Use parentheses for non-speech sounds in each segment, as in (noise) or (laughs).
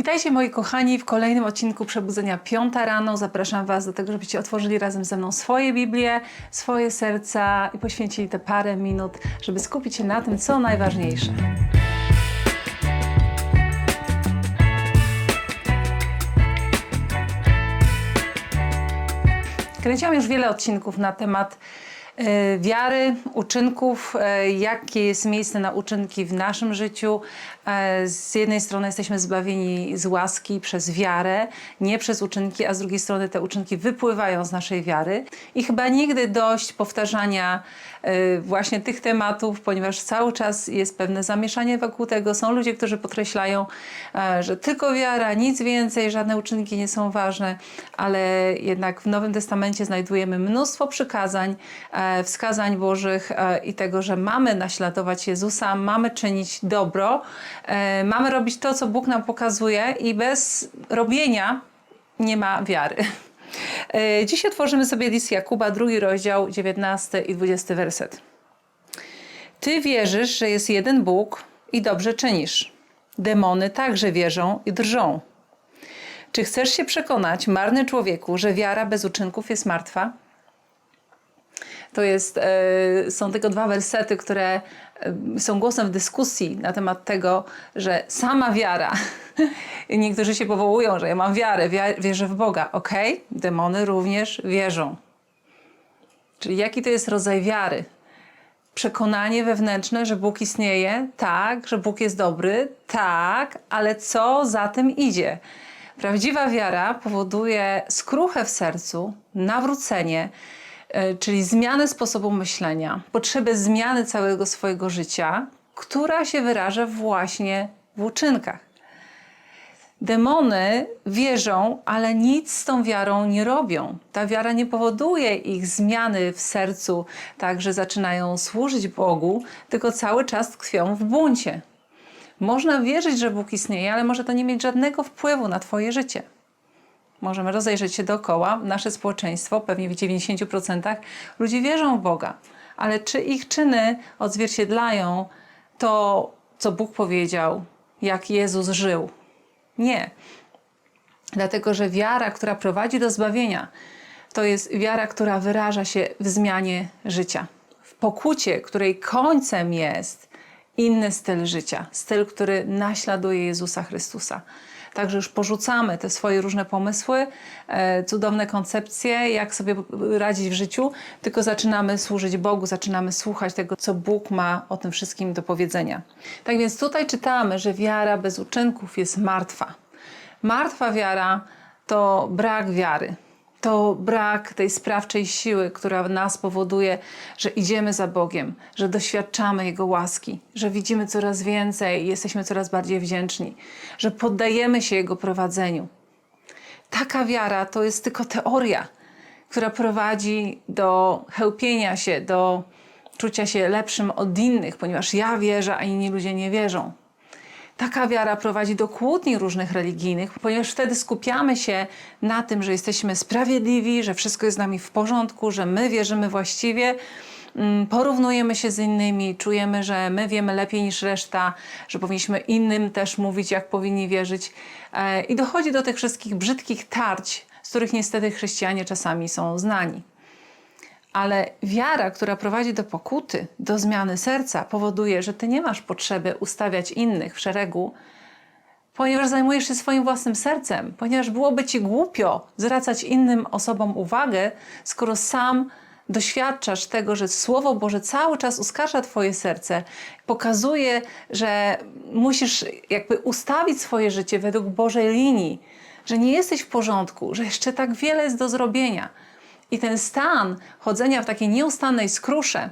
Witajcie moi kochani w kolejnym odcinku Przebudzenia Piąta rano. Zapraszam Was do tego, żebyście otworzyli razem ze mną swoje Biblię, swoje serca i poświęcili te parę minut, żeby skupić się na tym, co najważniejsze. Kręciłam już wiele odcinków na temat wiary, uczynków, e, jakie jest miejsce na uczynki w naszym życiu. E, Z jednej strony jesteśmy zbawieni z łaski przez wiarę, nie przez uczynki, a z drugiej strony te uczynki wypływają z naszej wiary. I chyba nigdy dość powtarzania e, właśnie tych tematów, ponieważ cały czas jest pewne zamieszanie wokół tego. Są ludzie, którzy podkreślają, e, że tylko wiara, nic więcej, żadne uczynki nie są ważne, ale jednak w Nowym Testamencie znajdujemy mnóstwo przykazań, e, wskazań Bożych e, i tego, że mamy naśladować Jezusa, mamy czynić dobro, e, mamy robić to, co Bóg nam pokazuje i bez robienia nie ma wiary. E, Dziś otworzymy sobie list Jakuba, drugi rozdział, 19 i 20 werset. Ty wierzysz, że jest jeden Bóg i dobrze czynisz. Demony także wierzą i drżą. Czy chcesz się przekonać, marny człowieku, że wiara bez uczynków jest martwa? To jest, e, są tylko dwa wersety, które e, są głosem w dyskusji na temat tego, że sama wiara, (laughs) niektórzy się powołują, że ja mam wiarę, wia- wierzę w Boga. Okej, demony również wierzą. Czyli jaki to jest rodzaj wiary? Przekonanie wewnętrzne, że Bóg istnieje, tak, że Bóg jest dobry, tak, ale co za tym idzie? Prawdziwa wiara powoduje skruchę w sercu, nawrócenie, czyli zmianę sposobu myślenia, potrzebę zmiany całego swojego życia, która się wyraża właśnie w uczynkach. Demony wierzą, ale nic z tą wiarą nie robią. Ta wiara nie powoduje ich zmiany w sercu, tak że zaczynają służyć Bogu, tylko cały czas tkwią w buncie. Można wierzyć, że Bóg istnieje, ale może to nie mieć żadnego wpływu na Twoje życie. Możemy rozejrzeć się dookoła. Nasze społeczeństwo, pewnie w 90% ludzi wierzą w Boga, ale czy ich czyny odzwierciedlają to, co Bóg powiedział, jak Jezus żył? Nie. Dlatego, że wiara, która prowadzi do zbawienia, to jest wiara, która wyraża się w zmianie życia. W pokucie, której końcem jest inny styl życia. Styl, który naśladuje Jezusa Chrystusa. Także już porzucamy te swoje różne pomysły, e, cudowne koncepcje, jak sobie radzić w życiu, tylko zaczynamy służyć Bogu, zaczynamy słuchać tego, co Bóg ma o tym wszystkim do powiedzenia. Tak więc tutaj czytamy, że wiara bez uczynków jest martwa. Martwa wiara to brak wiary. To brak tej sprawczej siły, która nas powoduje, że idziemy za Bogiem, że doświadczamy Jego łaski, że widzimy coraz więcej i jesteśmy coraz bardziej wdzięczni, że poddajemy się Jego prowadzeniu. Taka wiara to jest tylko teoria, która prowadzi do chełpienia się, do czucia się lepszym od innych, ponieważ ja wierzę, a inni ludzie nie wierzą. Taka wiara prowadzi do kłótni różnych religijnych, ponieważ wtedy skupiamy się na tym, że jesteśmy sprawiedliwi, że wszystko jest z nami w porządku, że my wierzymy właściwie, mm, porównujemy się z innymi, czujemy, że my wiemy lepiej niż reszta, że powinniśmy innym też mówić, jak powinni wierzyć. E, I dochodzi do tych wszystkich brzydkich tarć, z których niestety chrześcijanie czasami są znani. Ale wiara, która prowadzi do pokuty, do zmiany serca, powoduje, że ty nie masz potrzeby ustawiać innych w szeregu, ponieważ zajmujesz się swoim własnym sercem, ponieważ byłoby ci głupio zwracać innym osobom uwagę, skoro sam doświadczasz tego, że Słowo Boże cały czas uskarża Twoje serce, pokazuje, że musisz jakby ustawić swoje życie według Bożej linii, że nie jesteś w porządku, że jeszcze tak wiele jest do zrobienia. I ten stan chodzenia w takiej nieustannej skrusze,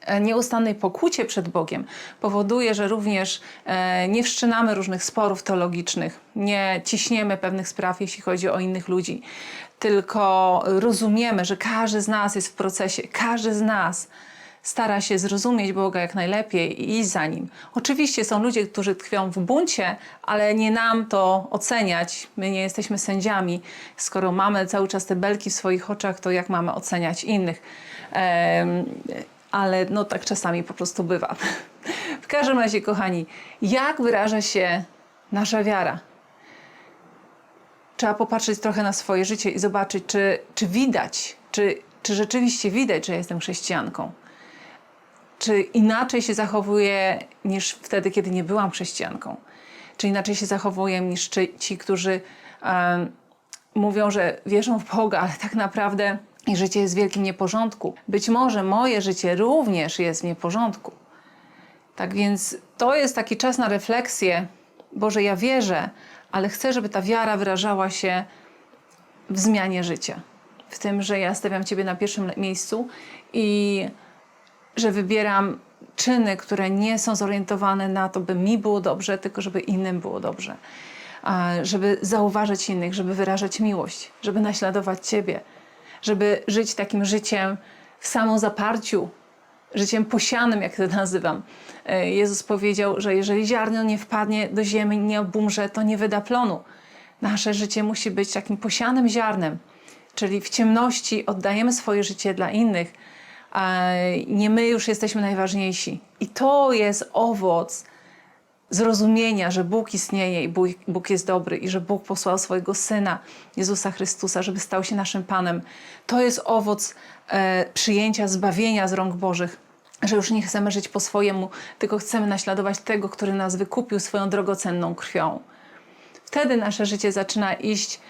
e, nieustannej pokucie przed Bogiem powoduje, że również e, nie wszczynamy różnych sporów teologicznych, nie ciśniemy pewnych spraw, jeśli chodzi o innych ludzi, tylko rozumiemy, że każdy z nas jest w procesie, każdy z nas stara się zrozumieć Boga jak najlepiej i iść za Nim. Oczywiście są ludzie, którzy tkwią w buncie, ale nie nam to oceniać. My nie jesteśmy sędziami. Skoro mamy cały czas te belki w swoich oczach, to jak mamy oceniać innych? Em, ale no tak czasami po prostu bywa. (laughs) W każdym razie, kochani, jak wyraża się nasza wiara. Trzeba popatrzeć trochę na swoje życie i zobaczyć, czy, czy widać, czy, czy rzeczywiście widać, że jestem chrześcijanką. Czy inaczej się zachowuję niż wtedy, kiedy nie byłam chrześcijanką. Czy inaczej się zachowuję niż ci, którzy mówią, że wierzą w Boga, ale tak naprawdę ich życie jest w wielkim nieporządku. Być może moje życie również jest w nieporządku. Tak więc to jest taki czas na refleksję. Boże, ja wierzę, ale chcę, żeby ta wiara wyrażała się w zmianie życia. W tym, że ja stawiam Ciebie na pierwszym miejscu i że wybieram czyny, które nie są zorientowane na to, by mi było dobrze, tylko żeby innym było dobrze. Żeby zauważać innych, żeby wyrażać miłość, żeby naśladować Ciebie, żeby żyć takim życiem w samozaparciu, życiem posianym, jak to nazywam. E, Jezus powiedział, że jeżeli ziarno nie wpadnie do ziemi, nie obumrze, to nie wyda plonu. Nasze życie musi być takim posianym ziarnem, czyli w ciemności oddajemy swoje życie dla innych, nie my już jesteśmy najważniejsi. I to jest owoc zrozumienia, że Bóg istnieje i Bóg, Bóg jest dobry i że Bóg posłał swojego Syna, Jezusa Chrystusa, żeby stał się naszym Panem. To jest owoc e, przyjęcia zbawienia z rąk Bożych, że już nie chcemy żyć po swojemu, tylko chcemy naśladować tego, który nas wykupił swoją drogocenną krwią. Wtedy nasze życie zaczyna iść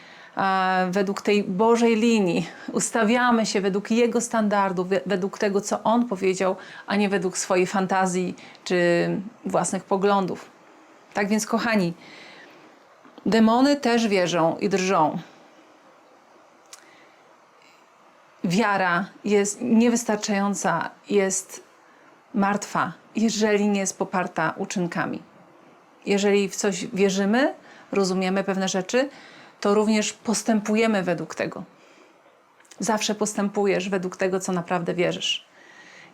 według tej Bożej linii. Ustawiamy się według Jego standardów, we- według tego, co On powiedział, a nie według swojej fantazji czy własnych poglądów. Tak więc, kochani, demony też wierzą i drżą. Wiara jest niewystarczająca, jest martwa, jeżeli nie jest poparta uczynkami. Jeżeli w coś wierzymy, rozumiemy pewne rzeczy, to również postępujemy według tego. Zawsze postępujesz według tego, co naprawdę wierzysz.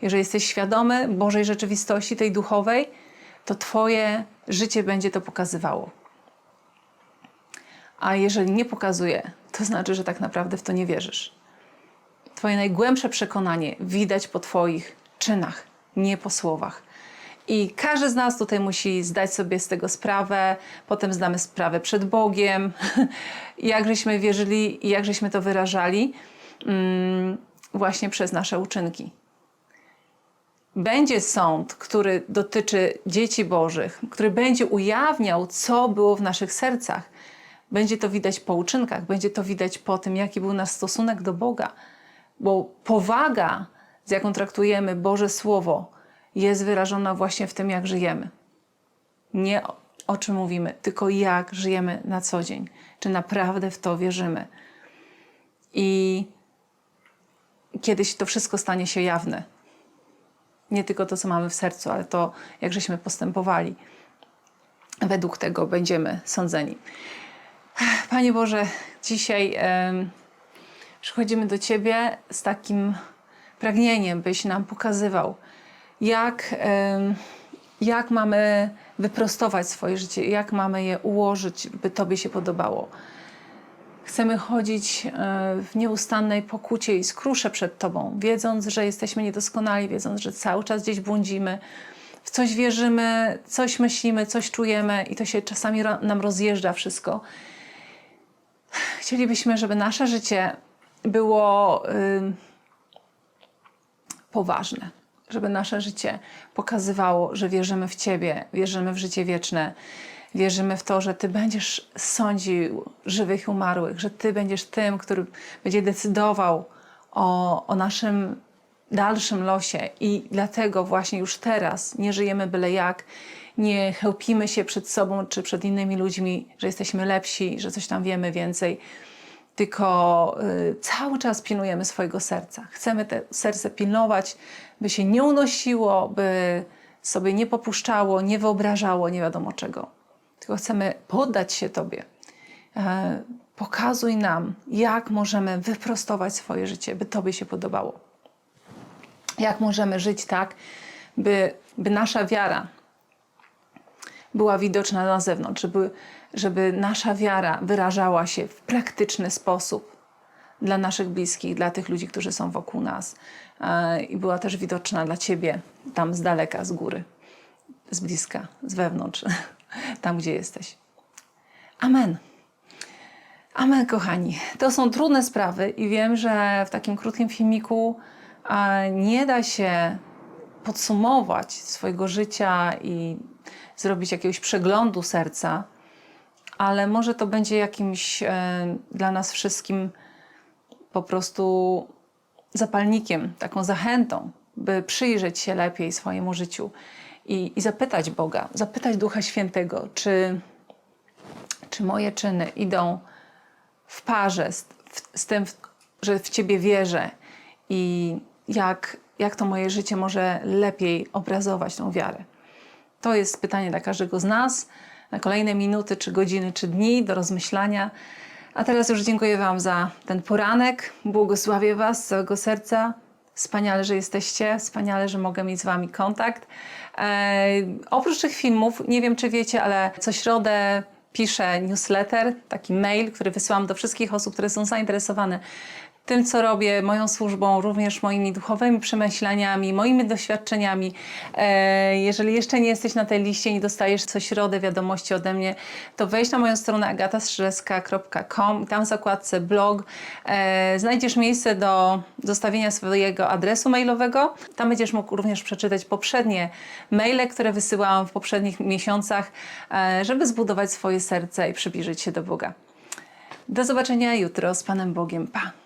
Jeżeli jesteś świadomy Bożej rzeczywistości, tej duchowej, to Twoje życie będzie to pokazywało. A jeżeli nie pokazuje, to znaczy, że tak naprawdę w to nie wierzysz. Twoje najgłębsze przekonanie widać po Twoich czynach, nie po słowach. I każdy z nas tutaj musi zdać sobie z tego sprawę, potem zdamy sprawę przed Bogiem, (laughs) jak żeśmy wierzyli i jak żeśmy to wyrażali, mm, właśnie przez nasze uczynki. Będzie sąd, który dotyczy dzieci Bożych, który będzie ujawniał, co było w naszych sercach. Będzie to widać po uczynkach, będzie to widać po tym, jaki był nasz stosunek do Boga. Bo powaga, z jaką traktujemy Boże Słowo, jest wyrażona właśnie w tym, jak żyjemy. Nie o, czym mówimy, tylko jak żyjemy na co dzień. Czy naprawdę w to wierzymy. I kiedyś to wszystko stanie się jawne. Nie tylko to, co mamy w sercu, ale to, jak żeśmy postępowali. Według tego będziemy sądzeni. Panie Boże, dzisiaj em, przychodzimy do Ciebie z takim pragnieniem, byś nam pokazywał, jak, jak mamy wyprostować swoje życie, jak mamy je ułożyć, by Tobie się podobało. Chcemy chodzić e, w nieustannej pokucie i skrusze przed Tobą, wiedząc, że jesteśmy niedoskonali, wiedząc, że cały czas gdzieś błądzimy, w coś wierzymy, coś myślimy, coś czujemy i to się czasami nam rozjeżdża wszystko. Chcielibyśmy, żeby nasze życie było poważne, żeby nasze życie pokazywało, że wierzymy w Ciebie, wierzymy w życie wieczne, wierzymy w to, że Ty będziesz sądził żywych i umarłych, że Ty będziesz tym, który będzie decydował o, o naszym dalszym losie. I dlatego właśnie już teraz nie żyjemy byle jak, nie chełpimy się przed sobą czy przed innymi ludźmi, że jesteśmy lepsi, że coś tam wiemy więcej, tylko y, cały czas pilnujemy swojego serca. Chcemy te serce pilnować, by się nie unosiło, by sobie nie popuszczało, nie wyobrażało nie wiadomo czego. Tylko chcemy poddać się Tobie. E, pokazuj nam, jak możemy wyprostować swoje życie, by Tobie się podobało jak możemy żyć tak, by, by nasza wiara była widoczna na zewnątrz, żeby, żeby nasza wiara wyrażała się w praktyczny sposób dla naszych bliskich, dla tych ludzi, którzy są wokół nas e, i była też widoczna dla Ciebie tam z daleka, z góry, z bliska, z wewnątrz, (laughs) tam gdzie jesteś. Amen. Amen, kochani. To są trudne sprawy i wiem, że w takim krótkim filmiku a, nie da się podsumować swojego życia i zrobić jakiegoś przeglądu serca, ale może to będzie jakimś e, dla nas wszystkim po prostu zapalnikiem, taką zachętą, by przyjrzeć się lepiej swojemu życiu i, i zapytać Boga, zapytać Ducha Świętego, czy, czy moje czyny idą w parze z, z tym, że w Ciebie wierzę i jak, jak to moje życie może lepiej obrazować tą wiarę. To jest pytanie dla każdego z nas na kolejne minuty, czy godziny, czy dni do rozmyślania. A teraz już dziękuję Wam za ten poranek. Błogosławię Was z całego serca. Wspaniale, że jesteście, wspaniale, że mogę mieć z Wami kontakt. E, oprócz tych filmów, nie wiem czy wiecie, ale co środę piszę newsletter, taki mail, który wysyłam do wszystkich osób, które są zainteresowane tym, co robię, moją służbą, również moimi duchowymi przemyśleniami, moimi doświadczeniami. E, jeżeli jeszcze nie jesteś na tej liście i dostajesz co środę wiadomości ode mnie, to wejdź na moją stronę agatastrzelecka.com i tam w zakładce blog e, znajdziesz miejsce do zostawienia swojego adresu mailowego. Tam będziesz mógł również przeczytać poprzednie maile, które wysyłałam w poprzednich miesiącach, e, żeby zbudować swoje serce i przybliżyć się do Boga. Do zobaczenia jutro z Panem Bogiem. Pa!